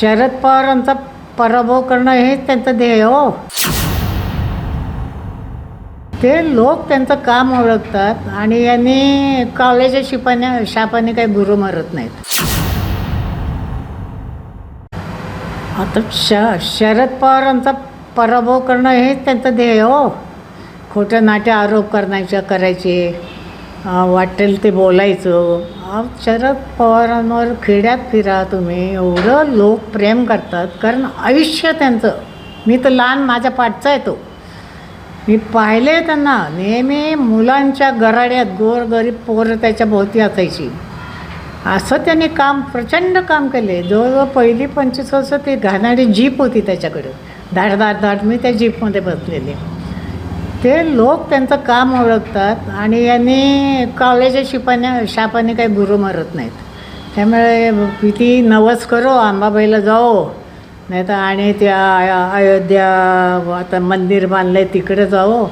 शरद पवारांचा पराभव करणं हेच त्यांचं ध्येय हो. ते लोक त्यांचं काम ओळखतात आणि यांनी कॉलेजच्या शिपाने शापाने काही गुरु मारत नाहीत. आता श शरद पवारांचा पराभव करणं हेच त्यांचं ध्येय हो. खोटं नाट्य आरोप करण्याच्या करायचे. वाटेल ते बोलायचं. शरद पवारांवर खेड्यात फिरा तुम्ही. एवढं लोक प्रेम करतात. कारण आयुष्य त्यांचं. मी तर लहान माझ्या पाठचा येतो मी पाहिले त्यांना. नेहमी मुलांच्या गराड्यात गोरगरीब पोरं त्याच्या भोवती असायची. असं त्यांनी काम प्रचंड काम केले. जवळजवळ पहिली पंचवीस वर्ष ती घाणारी जीप होती त्याच्याकडे. धाड धाड धाड मी त्या जीपमध्ये बसलेले. ते लोक त्यांचं काम ओळखतात आणि यांनी कॉलेजच्या शिपाने शापाने काही गुरु मारत नाहीत. त्यामुळे किती नवस करो आंबाबाईला जाओ. नाही तर आणि त्या अयोध्या आता मंदिर बांधलं आहे तिकडे जाओ.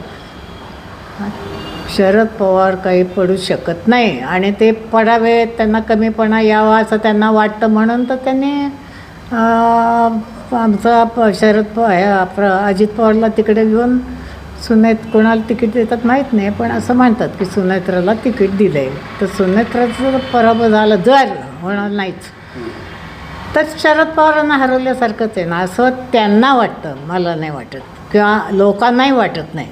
शरद पवार काही पडू शकत नाही आणि ते पडावे त्यांना कमीपणा यावा असं त्यांना वाटतं. म्हणून तर त्यांनी आमचा प- शरद पवार अजित पवारला तिकडे घेऊन सुनेत कोणाला तिकीट देतात माहीत नाही पण असं म्हणतात की सुनेत्राला तिकीट दिलं आहे तर सुनेत्राचं जर पराभव झाला जर होणार नाहीच. तर शरद पवारांना हरवल्यासारखंच आहे ना असं त्यांना वाटतं मला नाही वाटत. किंवा लोकांनाही वाटत नाही.